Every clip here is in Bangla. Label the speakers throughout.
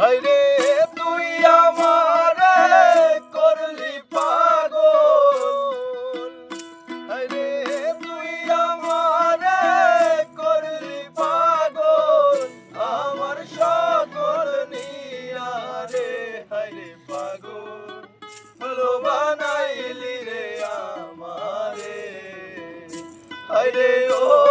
Speaker 1: হায়রে তুই আমারে করলি পাগল। হায়রে তুই আমারে করলি পাগল। আমার সকল নিয়ারে হায়রে পাগল। হলো বানাইলি রে আমারে। হায়রে ও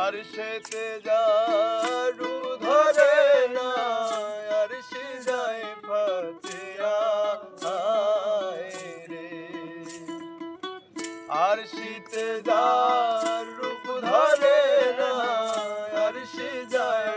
Speaker 1: আর সেতে যারু ধরে না, আর সে যায় ফাতিয়া রে। আর শীতে যার রূপ ধরে না, আর সে যায়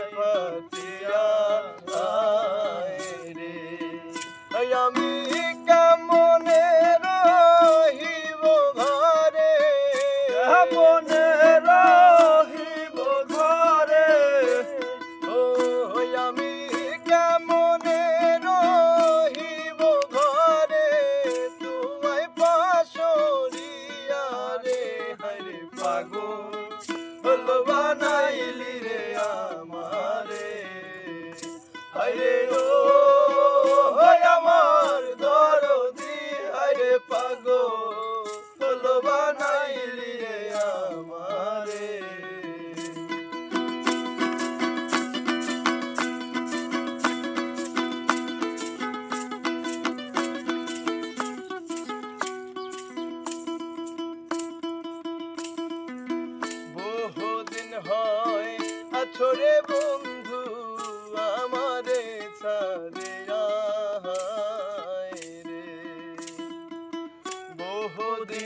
Speaker 1: হরে ও হয়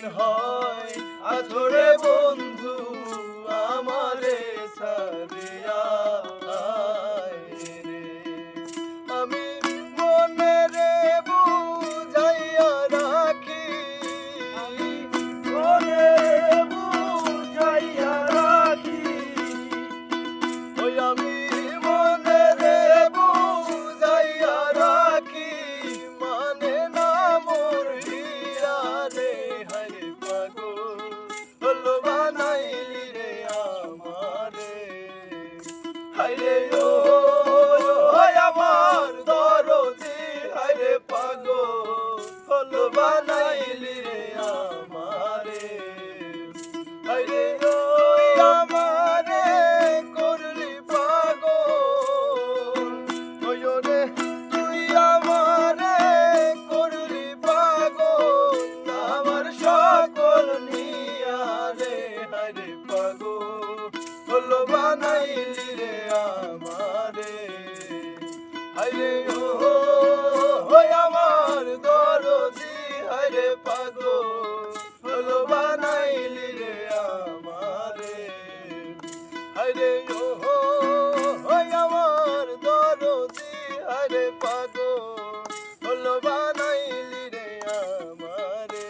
Speaker 1: হয় আধরে বন্ধু বানাইলি রে আমারে। হায়রে ও হায়রে ও আমার দরদি হায়রে পাগল। হলো বানাইলি রে আমারে।